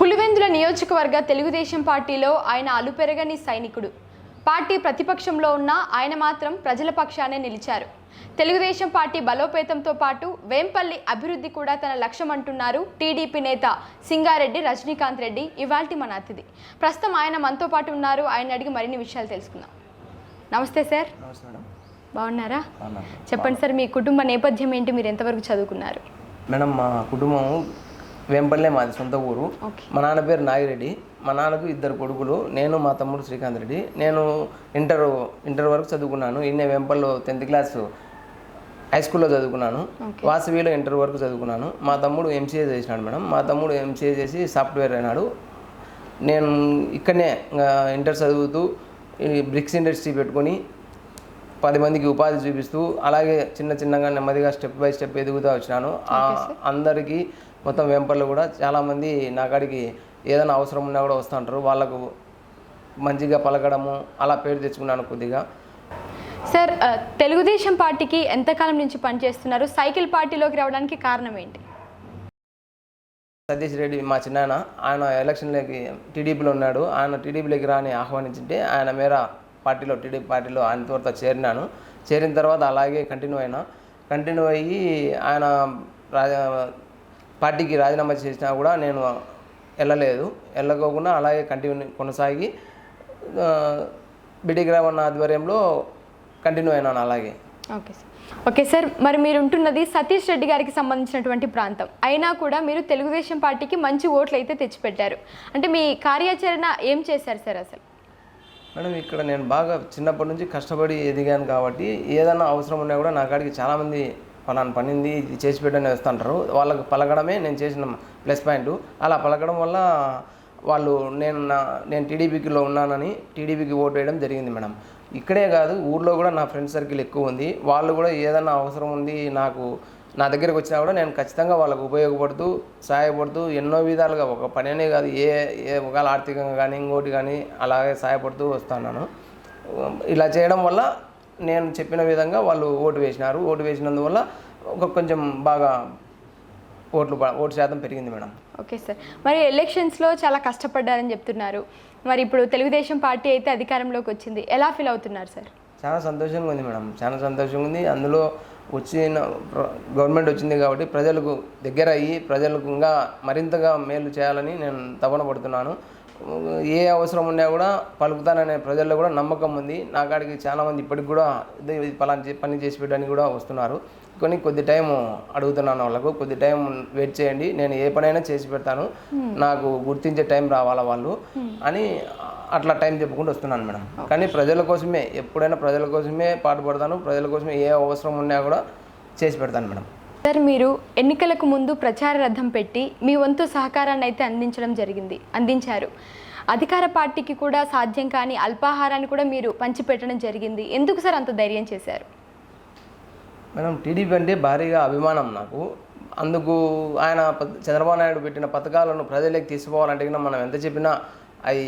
పులివెందుల నియోజకవర్గ తెలుగుదేశం పార్టీలో ఆయన అలుపెరగని సైనికుడు. పార్టీ ప్రతిపక్షంలో ఉన్న ఆయన మాత్రం ప్రజల పక్షానే నిలిచారు. తెలుగుదేశం పార్టీ బలోపేతంతో పాటు వేంపల్లి అభివృద్ధి కూడా తన లక్ష్యం అంటున్నారు టీడీపీ నేత సింగారెడ్డి రజనీకాంత్ రెడ్డి ఇవాల్టి మన అతిథి. ప్రస్తుతం ఆయన మనతో పాటు ఉన్నారు. ఆయన అడిగి మరిన్ని విషయాలు తెలుసుకుందాం. నమస్తే సార్. బాగున్నారా. చెప్పండి సార్ మీ కుటుంబ నేపథ్యం ఏంటి? మీరు ఎంతవరకు చదువుకున్నారు? మేడం మా కుటుంబం వేంపల్లె మాది సొంత ఊరు. మా నాన్న పేరు నాగిరెడ్డి. మా నాన్నకు ఇద్దరు కొడుకులు. నేను మా తమ్ముడు శ్రీకాంత్ రెడ్డి. నేను ఇంటర్ ఇంటర్ వరకు చదువుకున్నాను. ఇన్నే వేంపల్లో టెన్త్ క్లాస్ హై స్కూల్లో చదువుకున్నాను. వాసవిలో ఇంటర్ వరకు చదువుకున్నాను. మా తమ్ముడు ఎంసీఏ చేసినాడు మేడం. మా తమ్ముడు ఎంసీఏ చేసి సాఫ్ట్వేర్ అయినాడు. నేను ఇక్కడనే ఇంకా ఇంటర్ చదువుతూ ఈ బ్రిక్స్ ఇండస్ట్రీ పెట్టుకొని పది మందికి ఉపాధి చూపిస్తూ అలాగే చిన్న చిన్నగా నెమ్మదిగా స్టెప్ బై స్టెప్ ఎదుగుతూ వచ్చినాను. అందరికీ మొత్తం వెంపర్లు కూడా చాలామంది నా కాడికి ఏదైనా అవసరం ఉన్నా కూడా వస్తుంటారు. వాళ్ళకు మంచిగా పలకడము అలా పేరు తెచ్చుకున్నాను కొద్దిగా. సార్ తెలుగుదేశం పార్టీకి ఎంతకాలం నుంచి పనిచేస్తున్నారు? సైకిల్ పార్టీలోకి రావడానికి కారణం ఏంటి? సతీష్ రెడ్డి మా చిన్నాయన ఆయన ఎలక్షన్లోకి టీడీపీలో ఉన్నాడు. ఆయన టీడీపీలోకి రాని ఆహ్వానించింటే ఆయన మేర పార్టీలో టీడీపీ పార్టీలో ఆయన తోట చేరినాను. చేరిన తర్వాత అలాగే కంటిన్యూ అయినా. కంటిన్యూ అయ్యి ఆయన రాజా పార్టీకి రాజీనామా చేసినా కూడా నేను వెళ్ళలేదు. వెళ్ళకోకుండా అలాగే కంటిన్యూ కొనసాగి బిడి గ్రామన్న ఆధ్వర్యంలో కంటిన్యూ అయినాను అలాగే. Okay sir. ఓకే సార్ మరి మీరు ఉంటున్నది సతీష్ రెడ్డి గారికి సంబంధించినటువంటి ప్రాంతం. అయినా కూడా మీరు తెలుగుదేశం పార్టీకి మంచి ఓట్లు అయితే తెచ్చిపెట్టారు. అంటే మీ కార్యాచరణ ఏం చేశారు సార్ అసలు? మేడం ఇక్కడ నేను బాగా చిన్నప్పటి నుంచి కష్టపడి ఎదిగాను కాబట్టి ఏదైనా అవసరం ఉన్నా కూడా నా కాడికి చాలామంది పలానా పనింది ఇది చేసి పెట్టని వస్తుంటారు వాళ్ళకి పలకడమే నేను చేసిన ప్లస్ పాయింట్. అలా పలకడం వల్ల వాళ్ళు నేను నా నేను టీడీపీకిలో ఉన్నానని టీడీపీకి ఓటు వేయడం జరిగింది మేడం. ఇక్కడే కాదు ఊర్లో కూడా నా ఫ్రెండ్ సర్కిల్ ఎక్కువ ఉంది. వాళ్ళు కూడా ఏదైనా అవసరం ఉంది నాకు నా దగ్గరికి వచ్చినా కూడా నేను ఖచ్చితంగా వాళ్ళకు ఉపయోగపడుతూ సహాయపడుతూ ఎన్నో విధాలుగా ఒక పని అనే కాదు ఏ ఏ ఒకవేళ ఆర్థికంగా కానీ ఇంకోటి కానీ అలాగే సహాయపడుతూ వస్తున్నాను. ఇలా చేయడం వల్ల నేను చెప్పిన విధంగా వాళ్ళు ఓటు వేసినారు. ఓటు వేసినందువల్ల ఒక కొంచెం బాగా ఓట్లు ఓటు శాతం పెరిగింది మేడం. Okay sir. మరి ఎలక్షన్స్లో చాలా కష్టపడ్డారని చెప్తున్నారు. మరి ఇప్పుడు తెలుగుదేశం పార్టీ అయితే అధికారంలోకి వచ్చింది. ఎలా ఫీల్ అవుతున్నారు సార్? చాలా సంతోషంగా ఉంది మేడం. చాలా సంతోషంగా ఉంది. అందులో వచ్చిన గవర్నమెంట్ వచ్చింది కాబట్టి ప్రజలకు దగ్గర అయ్యి ప్రజలకు ఇంకా మరింతగా మేలు చేయాలని నేను తపన పడుతున్నాను. ఏ అవసరం ఉన్నా కూడా పలుకుతాననే ప్రజల్లో కూడా నమ్మకం ఉంది. నా కాడికి చాలామంది ఇప్పటికి కూడా పలానా పని చేసి పెట్టడానికి కూడా వస్తున్నారు. కొన్ని కొద్ది టైం అడుగుతున్నాను వాళ్ళకు. కొద్ది టైం వెయిట్ చేయండి. నేను ఏ పనైనా చేసి పెడతాను. నాకు గుర్తించే టైం రావాలా వాళ్ళు? అని అట్లా టైం చెప్పుకుంటూ వస్తున్నాను మేడం. కానీ ప్రజల కోసమే ఎప్పుడైనా ప్రజల కోసమే పాటుపడతాను. ప్రజల కోసమే ఏ అవసరం ఉన్నా కూడా చేసి పెడతాను మేడం. సార్ మీరు ఎన్నికలకు ముందు ప్రచార రథం పెట్టి మీ వంతు సహకారాన్ని అయితే అందించడం జరిగింది అందించారు. అధికార పార్టీకి కూడా సాధ్యం కాని అల్పాహారాన్ని కూడా మీరు పంచిపెట్టడం జరిగింది. ఎందుకు సార్ అంత ధైర్యం చేశారు? మేడం టీడీపీ అంటే భారీగా అభిమానం నాకు. అందుకు ఆయన చంద్రబాబు నాయుడు పెట్టిన పథకాలను ప్రజలకు తీసుకోవాలంటే మనం ఎంత చెప్పినా అవి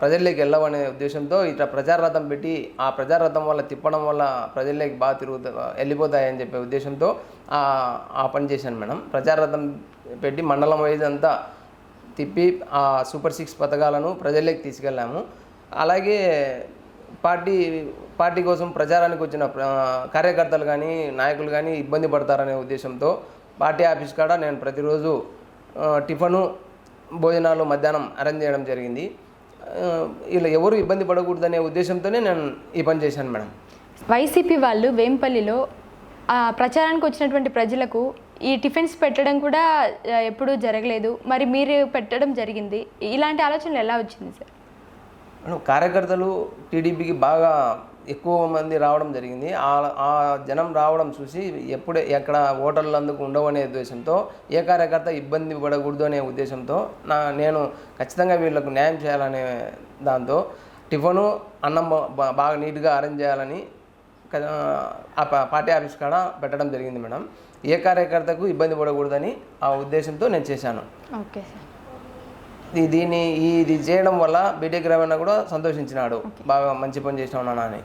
ప్రజల్లోకి వెళ్ళవనే ఉద్దేశంతో ఇట్లా ప్రచార రథం పెట్టి ఆ ప్రజారథం రథం వల్ల తిప్పడం వల్ల ప్రజల్లోకి బాగా తిరుగుతా వెళ్ళిపోతాయని చెప్పే ఉద్దేశంతో ఆ పని చేశాను మేడం. ప్రచార రథం పెట్టి మండలం వైజ్ అంతా తిప్పి ఆ సూపర్ సిక్స్ పథకాలను ప్రజల్లోకి తీసుకెళ్ళాము. అలాగే పార్టీ పార్టీ కోసం ప్రచారానికి వచ్చిన కార్యకర్తలు కానీ నాయకులు కానీ ఇబ్బంది పడతారనే ఉద్దేశంతో పార్టీ ఆఫీస్ కాడ నేను ప్రతిరోజు టిఫను భోజనాలు మధ్యాహ్నం అరేంజ్ చేయడం జరిగింది. ఇలా ఎవరు ఇబ్బంది పడకూడదనే ఉద్దేశంతోనే నేను ఈ పని చేశాను మేడం. వైసీపీ వాళ్ళు వేంపల్లిలో ఆ, ప్రచారానికి వచ్చినటువంటి ప్రజలకు ఈ టిఫిన్స్ పెట్టడం కూడా ఎప్పుడూ జరగలేదు. మరి మీరు పెట్టడం జరిగింది. ఇలాంటి ఆలోచనలు ఎలా వచ్చింది సార్? కార్యకర్తలు టీడీపీకి బాగా ఎక్కువ మంది రావడం జరిగింది. ఆ జనం రావడం చూసి ఎప్పుడే ఎక్కడ ఓటర్లు అందుకు ఉండవు అనే ఉద్దేశంతో ఏ కార్యకర్త ఇబ్బంది పడకూడదు అనే ఉద్దేశంతో నా నేను ఖచ్చితంగా వీళ్ళకు న్యాయం చేయాలనే దాంతో టిఫను అన్నం బాగా నీట్గా అరేంజ్ చేయాలని ఆ పార్టీ ఆఫీస్ కాడ పెట్టడం జరిగింది మేడం. ఏ కార్యకర్తకు ఇబ్బంది పడకూడదని ఆ ఉద్దేశంతో నేను చేశాను. Okay sir. దీన్ని ఈ ఇది చేయడం వల్ల బీటెక్ రవణ కూడా సంతోషించినాడు. బాగా మంచి పని చేసినావు నాన్న అని.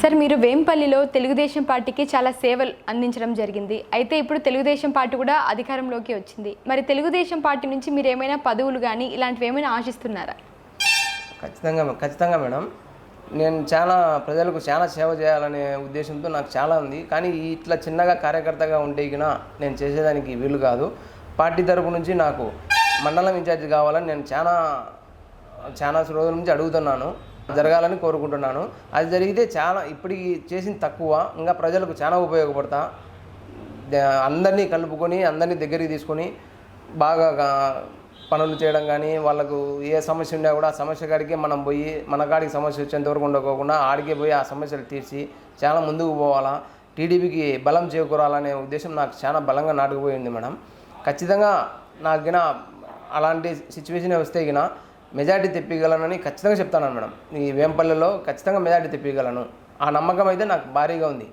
సార్ మీరు వేంపల్లిలో తెలుగుదేశం పార్టీకి చాలా సేవలు అందించడం జరిగింది. అయితే ఇప్పుడు తెలుగుదేశం పార్టీ కూడా అధికారంలోకి వచ్చింది. మరి తెలుగుదేశం పార్టీ నుంచి మీరు ఏమైనా పదవులు కానీ ఇలాంటివి ఏమైనా ఆశిస్తున్నారా? ఖచ్చితంగా ఖచ్చితంగా మేడం. నేను చాలా ప్రజలకు చాలా సేవ చేయాలనే ఉద్దేశంతో నాకు చాలా ఉంది. కానీ ఇట్లా చిన్నగా కార్యకర్తగా ఉంటే నేను చేసేదానికి వీలు కాదు. పార్టీ తరపు నుంచి నాకు మండలం ఇన్ఛార్జ్ కావాలని నేను చాలా చాలా రోజుల నుంచి అడుగుతున్నాను. జరగాలని కోరుకుంటున్నాను. అది జరిగితే చాలా ఇప్పటికి చేసింది తక్కువ. ఇంకా ప్రజలకు చాలా ఉపయోగపడతా. అందరినీ కలుపుకొని అందరినీ దగ్గరికి తీసుకొని బాగా పనులు చేయడం కానీ వాళ్ళకు ఏ సమస్య ఉన్నా కూడా ఆ సమస్య కాడికే మనం పోయి మన కాడికి సమస్య వచ్చేంత వరకు ఉండకోకుండా ఆడికే పోయి ఆ సమస్యలు తీర్చి చాలా ముందుకు పోవాలా. టీడీపీకి బలం చేకూరాలనే ఉద్దేశం నాకు చాలా బలంగా నాటుకుపోయింది మేడం. ఖచ్చితంగా నాకు అలాంటి సిచ్యువేషన్ వస్తే ఇక మెజార్టీ తెప్పిగలనని ఖచ్చితంగా చెప్తాను మేడం. ఈ వేంపల్లెలో ఖచ్చితంగా మెజార్టీ తెప్పిగలను ఆ నమ్మకం అయితే నాకు భారీగా ఉంది.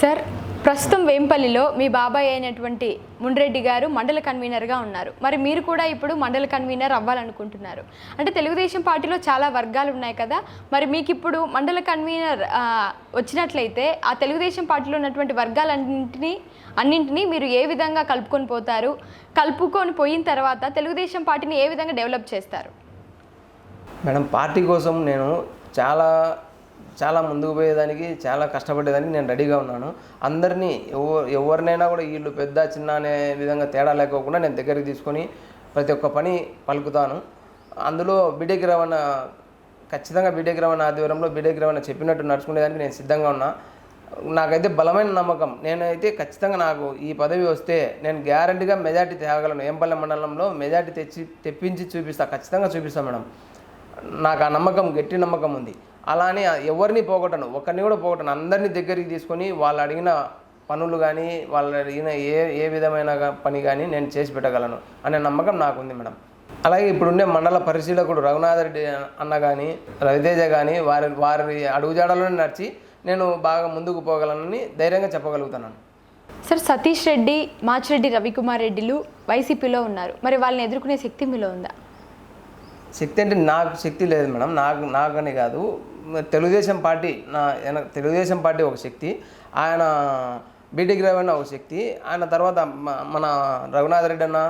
సార్ ప్రస్తుతం వేంపల్లిలో మీ బాబాయ్ అయినటువంటి ముండ్రెడ్డి గారు మండల కన్వీనర్గా ఉన్నారు. మరి మీరు కూడా ఇప్పుడు మండల కన్వీనర్ అవ్వాలనుకుంటున్నారు. అంటే తెలుగుదేశం పార్టీలో చాలా వర్గాలు ఉన్నాయి కదా. మరి మీకు ఇప్పుడు మండల కన్వీనర్ వచ్చినట్లయితే ఆ తెలుగుదేశం పార్టీలో ఉన్నటువంటి వర్గాలన్నింటినీ అన్నింటినీ మీరు ఏ విధంగా కలుపుకొని పోతారు? కలుపుకొని పోయిన తర్వాత తెలుగుదేశం పార్టీని ఏ విధంగా డెవలప్ చేస్తారు? మేడం పార్టీ కోసం నేను చాలా చాలా ముందుకు పోయేదానికి చాలా కష్టపడేదానికి నేను రెడీగా ఉన్నాను. అందరినీ ఎవ- ఎవరినైనా కూడా వీళ్ళు పెద్ద చిన్న అనే విధంగా తేడా లేకోకుండా నేను దగ్గరికి తీసుకొని ప్రతి ఒక్క పని పలుకుతాను. అందులో బీటెక్ రవాణా ఖచ్చితంగా బీటెక్ రవాణా ఆధ్వర్యంలో బీటెక్ రవాణా చెప్పినట్టు నడుచుకునేదానికి నేను సిద్ధంగా ఉన్నా. నాకైతే బలమైన నమ్మకం. నేనైతే ఖచ్చితంగా నాకు ఈ పదవి వస్తే నేను గ్యారంటీగా మెజార్టీ తేగలను. ఏంపల్లె మండలంలో మెజార్టీ తెచ్చి తెప్పించి చూపిస్తా ఖచ్చితంగా చూపిస్తాను మేడం. నాకు ఆ నమ్మకం గట్టి నమ్మకం ఉంది. అలానే ఎవరిని పోగొట్టను ఒకరిని కూడా పోగొట్టను. అందరినీ దగ్గరికి తీసుకొని వాళ్ళు అడిగిన పనులు కానీ వాళ్ళు అడిగిన ఏ ఏ విధమైన పని కానీ నేను చేసి పెట్టగలను అనే నమ్మకం నాకు ఉంది మేడం. అలాగే ఇప్పుడుండే మండల పరిశీలకుడు రఘునాథ్ రెడ్డి అన్న కానీ రవితేజ కానీ వారి వారి అడుగుజాడలోనే నడిచి నేను బాగా ముందుకు పోగలనని ధైర్యంగా చెప్పగలుగుతున్నాను. సార్ సతీష్ రెడ్డి మాచిరెడ్డి రవికుమార్ రెడ్డిలు వైసీపీలో ఉన్నారు. మరి వాళ్ళని ఎదుర్కొనే శక్తి మీలో ఉందా? శక్తి అంటే నాకు శక్తి లేదు మేడం. నాకు నాకని కాదు. తెలుగుదేశం పార్టీ నా తెలుగుదేశం పార్టీ ఒక శక్తి. ఆయన బీటెక్ రవణ ఒక శక్తి. ఆయన తర్వాత మన రఘునాథ్ రెడ్డి అన్న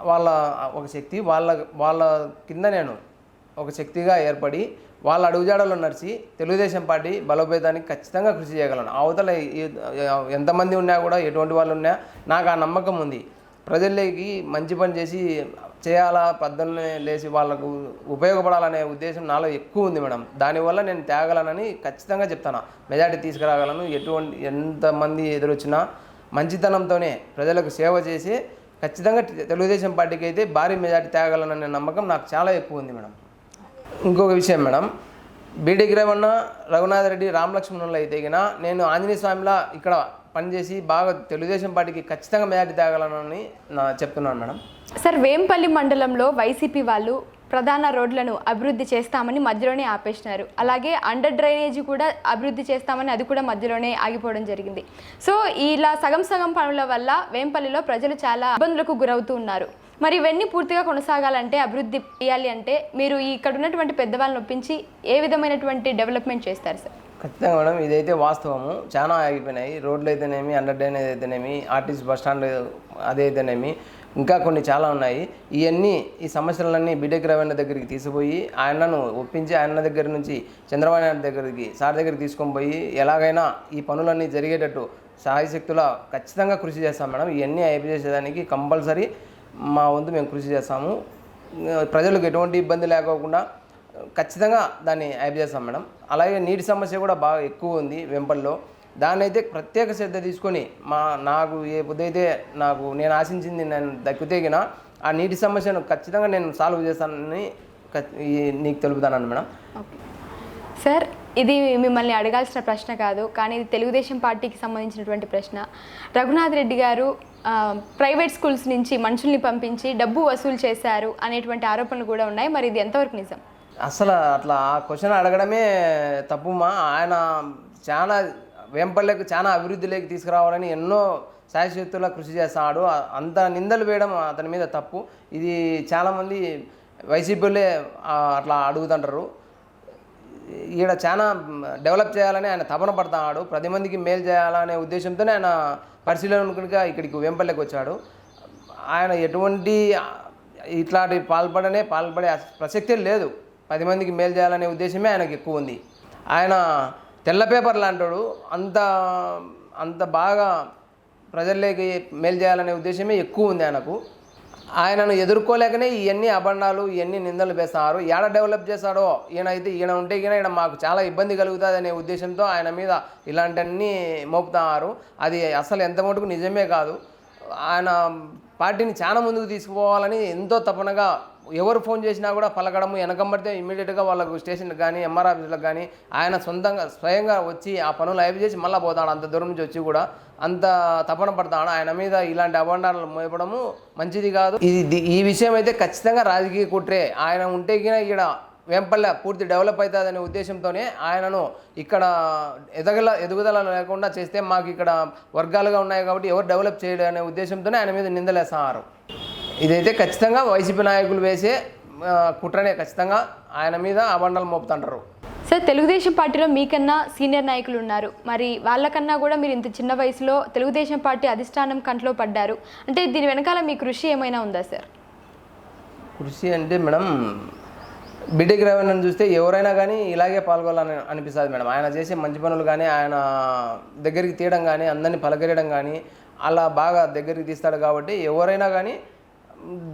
వాళ్ళ ఒక శక్తి. వాళ్ళ వాళ్ళ కింద నేను ఒక శక్తిగా ఏర్పడి వాళ్ళ అడుగుజాడలో నడిచి తెలుగుదేశం పార్టీ బలోపేతానికి ఖచ్చితంగా కృషి చేయగలను. అవతల ఎంతమంది ఉన్నా కూడా ఎటువంటి వాళ్ళు ఉన్నా నాకు ఆ నమ్మకం ఉంది. ప్రజల్లోకి మంచి పని చేసి చేయాలా పొద్దున్నే లేచి వాళ్ళకు ఉపయోగపడాలనే ఉద్దేశం నాలో ఎక్కువ ఉంది మేడం. దానివల్ల నేను తేగలనని ఖచ్చితంగా చెప్తాను. మెజార్టీ తీసుకురాగలను. ఎటువంటి ఎంతమంది ఎదురొచ్చినా మంచితనంతోనే ప్రజలకు సేవ చేసి ఖచ్చితంగా తెలుగుదేశం పార్టీకి అయితే భారీ మెజార్టీ తేగలననే నమ్మకం నాకు చాలా ఎక్కువ ఉంది మేడం. ఇంకొక విషయం మేడం. బీడీ రమణ రఘునాథ్ రెడ్డి రామలక్ష్మణులు అయితే గిన నేను ఆంజనేయ స్వామిలా ఇక్కడ పనిచేసి బాగా తెలుగుదేశం పార్టీకి ఖచ్చితంగా మెజార్టీ తేగలనని నా చెప్తున్నాను మేడం. సార్ వేంపల్లి మండలంలో వైసీపీ వాళ్ళు ప్రధాన రోడ్లను అభివృద్ధి చేస్తామని మధ్యలోనే ఆపేసినారు. అలాగే అండర్ డ్రైనేజీ కూడా అభివృద్ధి చేస్తామని అది కూడా మధ్యలోనే ఆగిపోవడం జరిగింది. సో ఇలా సగం సగం పనుల వల్ల వేంపల్లిలో ప్రజలు చాలా ఇబ్బందులకు గురవుతూ ఉన్నారు. మరి ఇవన్నీ పూర్తిగా కొనసాగాలంటే అభివృద్ధి చేయాలి అంటే మీరు ఇక్కడ ఉన్నటువంటి పెద్దవాళ్ళని ఒప్పించి ఏ విధమైనటువంటి డెవలప్మెంట్ చేస్తారు సార్? ఖచ్చితంగా మేడం ఇదైతే వాస్తవము. చాలా ఆగిపోయినాయి. రోడ్లు అయితేనేమి అండర్ డ్రైనేజ్ అయితేనేమి ఆర్టీసీ బస్ స్టాండ్ అదైతేనేమి ఇంకా కొన్ని చాలా ఉన్నాయి. ఇవన్నీ ఈ సమస్యలన్నీ బీటెక్ రవీణ దగ్గరికి తీసుకుపోయి ఆయనను ఒప్పించి ఆయన దగ్గర నుంచి చంద్రబాబు నాయుడు దగ్గరికి సార్ దగ్గరికి తీసుకొని పోయి ఎలాగైనా ఈ పనులన్నీ జరిగేటట్టు సహాయశక్తుల ఖచ్చితంగా కృషి చేస్తాం మేడం. ఇవన్నీ అయిపోయేసేదానికి కంపల్సరీ మా వంతు మేము కృషి చేస్తాము. ప్రజలకు ఎటువంటి ఇబ్బంది లేకోకుండా ఖచ్చితంగా దాన్ని అయిపు చేస్తాం మేడం. అలాగే నీటి సమస్య కూడా బాగా ఎక్కువ ఉంది వెంపల్లో. దాన్ని అయితే ప్రత్యేక శ్రద్ధ తీసుకొని మా నాకు ఏ పొద్దుైతే నాకు నేను ఆశించింది నేను దక్కితేగిన ఆ నీటి సమస్యను ఖచ్చితంగా నేను సాల్వ్ చేస్తానని నీకు తెలుపుతాను మేడం. ఓకే. సార్ ఇది మిమ్మల్ని అడగాల్సిన ప్రశ్న కాదు కానీ ఇది తెలుగుదేశం పార్టీకి సంబంధించినటువంటి ప్రశ్న. రఘునాథ్ రెడ్డి గారు ప్రైవేట్ స్కూల్స్ నుంచి మనుషుల్ని పంపించి డబ్బు వసూలు చేశారు అనేటువంటి ఆరోపణలు కూడా ఉన్నాయి. మరి ఇది ఎంతవరకు నిజం? అసలు అట్లా ఆ క్వశ్చన్ అడగడమే తప్పుమా ఆయన చాలా వేంపల్లెకు చాలా అభివృద్ధిలోకి తీసుకురావాలని ఎన్నో శాశ్వతులా కృషి చేస్తాడు. అంత నిందలు వేయడం అతని మీద తప్పు. ఇది చాలామంది వైసీపీలే అట్లా అడుగుతుంటారు. ఈడ చాలా డెవలప్ చేయాలని ఆయన తపన పడతాడు. పది మందికి మేలు చేయాలనే ఉద్దేశంతోనే ఆయన పరిశీలనగా ఇక్కడికి వేంపల్లెకి వచ్చాడు. ఆయన ఎటువంటి ఇట్లాంటి పాల్పడనే పాల్పడే ప్రసక్తే లేదు. పది మందికి మేలు చేయాలనే ఉద్దేశమే ఆయనకు ఎక్కువ ఉంది. ఆయన తెల్ల పేపర్ లాంటాడు అంత అంత బాగా ప్రజల్లోకి మేలు చేయాలనే ఉద్దేశమే ఎక్కువ ఉంది ఆయనకు. ఆయనను ఎదుర్కోలేకనే ఇవన్నీ అబండాలు ఇవన్నీ నిందలు వేస్తున్నారు. ఏడ డెవలప్ చేస్తాడో ఈయన అయితే ఈయన ఉంటే ఈయన ఈయన మాకు చాలా ఇబ్బంది కలుగుతుంది అనే ఉద్దేశంతో ఆయన మీద ఇలాంటివన్నీ మోపుతున్నారు. అది అసలు ఎంత మటుకు నిజమే కాదు. ఆయన పార్టీని చాలా ముందుకు తీసుకుపోవాలని ఎంతో తపనగా ఎవరు ఫోన్ చేసినా కూడా పలకడము వెనకంబడితే ఇమ్మీడియట్గా వాళ్ళకు స్టేషన్కి కానీ ఎంఆర్ ఆఫీసులకు కానీ ఆయన సొంతంగా స్వయంగా వచ్చి ఆ పనులు అయిపు చేసి మళ్ళీ పోతాడు. అంత దూరం నుంచి వచ్చి కూడా అంత తపన పడతాడు. ఆయన మీద ఇలాంటి అబండాలు మోయపడము మంచిది కాదు. ఇది ఈ విషయం అయితే ఖచ్చితంగా రాజకీయ కుట్రే. ఆయన ఉంటే ఇక్కడ వెంపల్లె పూర్తి డెవలప్ అవుతుందనే ఉద్దేశంతోనే ఆయనను ఇక్కడ ఎదగల ఎదుగుదల లేకుండా చేస్తే మాకు ఇక్కడ వర్గాలుగా ఉన్నాయి కాబట్టి ఎవరు డెవలప్ చేయడం అనే ఉద్దేశంతోనే ఆయన మీద నిందలేస్తున్నారు ఇదైతే ఖచ్చితంగా వైసీపీ నాయకులు వేసే కుట్రనే ఖచ్చితంగా ఆయన మీద అబండలు మోపుతుంటారు. సార్ తెలుగుదేశం పార్టీలో మీకన్నా సీనియర్ నాయకులు ఉన్నారు. మరి వాళ్ళకన్నా కూడా మీరు ఇంత చిన్న వయసులో తెలుగుదేశం పార్టీ అధిష్టానం కంట్లో పడ్డారు. అంటే దీని వెనకాల మీ కృషి ఏమైనా ఉందా సార్? కృషి అంటే మేడం బీటెక్ రవీణను చూస్తే ఎవరైనా కానీ ఇలాగే పాల్గొనాలని అనిపిస్తుంది మేడం. ఆయన చేసే మంచి పనులు కానీ ఆయన దగ్గరికి తీయడం కానీ అందరినీ పలకరియడం కానీ అలా బాగా దగ్గరికి తీస్తాడు కాబట్టి ఎవరైనా కానీ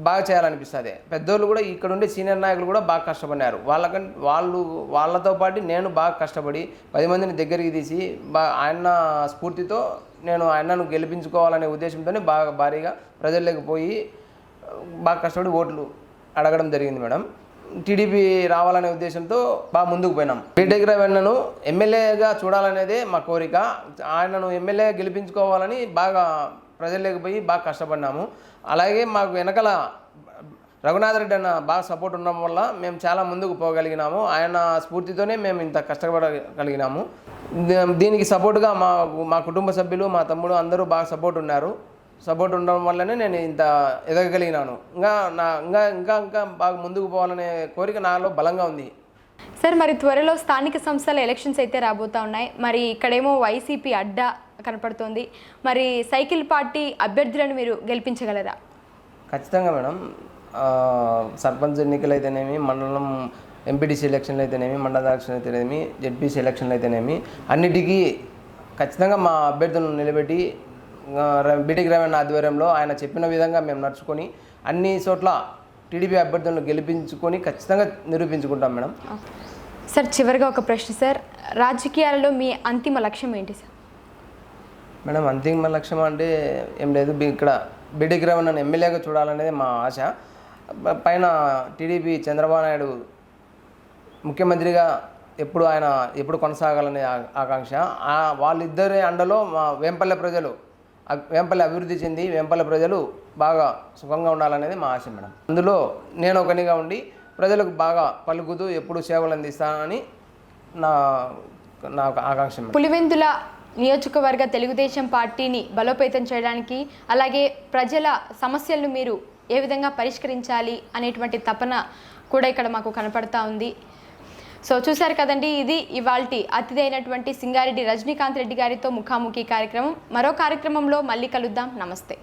బాగా చేయాలనిపిస్తుంది. పెద్దోళ్ళు కూడా ఇక్కడ ఉండే సీనియర్ నాయకులు కూడా బాగా కష్టపడినారు. వాళ్ళకంటే వాళ్ళు వాళ్ళతో పాటు నేను బాగా కష్టపడి పది మందిని దగ్గరికి తీసి బా ఆయన స్ఫూర్తితో నేను ఆయనను గెలిపించుకోవాలనే ఉద్దేశంతోనే బాగా భారీగా ప్రజల్లోకి పోయి బాగా కష్టపడి ఓట్లు అడగడం జరిగింది మేడం. టీడీపీ రావాలనే ఉద్దేశంతో బాగా ముందుకు పోయినాం. బీటెక్ రవీణను ఎమ్మెల్యేగా చూడాలనేదే మా కోరిక. ఆయనను ఎమ్మెల్యే గెలిపించుకోవాలని బాగా ప్రజల్లోకి పోయి బాగా కష్టపడినాము. అలాగే మాకు వెనకల రఘునాథ్ రెడ్డి అన్న బాగా సపోర్ట్ ఉండడం వల్ల మేము చాలా ముందుకు పోగలిగినాము. ఆయన స్ఫూర్తితోనే మేము ఇంత కష్టపడగలిగినాము. దీనికి సపోర్ట్గా మా మా కుటుంబ సభ్యులు మా తమ్ముడు అందరూ బాగా సపోర్ట్ ఉన్నారు. సపోర్ట్ ఉండడం వల్లనే నేను ఇంత ఎదగగలిగినాను ఇంకా నా ఇంకా ఇంకా ఇంకా బాగా ముందుకు పోవాలనే కోరిక నాలో బలంగా ఉంది. సార్ మరి త్వరలో స్థానిక సంస్థల ఎలక్షన్స్ అయితే రాబోతా ఉన్నాయి. మరి ఇక్కడేమో వైసీపీ అడ్డా కనపడుతోంది. మరి సైకిల్ పార్టీ అభ్యర్థులను మీరు గెలిపించగలరా? ఖచ్చితంగా మేడం. సర్పంచ్ ఎన్నికలు అయితేనేమి మండలం ఎంపీటీసీ ఎలక్షన్లు అయితేనేమి మండల అయితేనేమి జెడ్పీసీ ఎలక్షన్లు అయితేనేమి అన్నిటికీ ఖచ్చితంగా మా అభ్యర్థులను నిలబెట్టి బీటెక్ రవీణ ఆధ్వర్యంలో ఆయన చెప్పిన విధంగా మేము నడుచుకొని అన్ని చోట్ల టీడీపీ అభ్యర్థులను గెలిపించుకొని ఖచ్చితంగా నిరూపించుకుంటాం మేడం. సార్ చివరిగా ఒక ప్రశ్న సార్. రాజకీయాలలో మీ అంతిమ లక్ష్యం ఏంటి సార్? మేడం అంతిమ లక్ష్యం అంటే ఏం లేదు. ఇక్కడ బీటెక్ రవణను ఎమ్మెల్యేగా చూడాలనేది మా ఆశ. పైన టీడీపీ చంద్రబాబు నాయుడు ముఖ్యమంత్రిగా ఎప్పుడు ఆయన ఎప్పుడు కొనసాగాలనే ఆకాంక్ష. వాళ్ళిద్దరి అండలో మా వేంపల్లె ప్రజలు వేంపల్లి వేంపల్లె అభివృద్ధి చెంది వేంపల్లె ప్రజలు బాగా సుఖంగా ఉండాలనేది మా ఆశ మేడం. అందులో నేను ఒకనిగా ఉండి ప్రజలకు బాగా పలుకుతూ ఎప్పుడు సేవలు అందిస్తానని నా నా ఆకాంక్ష పులివెందుల నియోజకవర్గ తెలుగుదేశం పార్టీని బలోపేతం చేయడానికి అలాగే ప్రజల సమస్యలను మీరు ఏ విధంగా పరిష్కరించాలి అనేటువంటి తపన కూడా ఇక్కడ మాకు కనపడతా ఉంది. సో చూశారు కదండి ఇది ఇవాల్టి అతిథైనటువంటి సింగారెడ్డి రజనీకాంత్ రెడ్డి గారితో ముఖాముఖి కార్యక్రమం. మరో కార్యక్రమంలో మళ్ళీ కలుద్దాం. నమస్తే.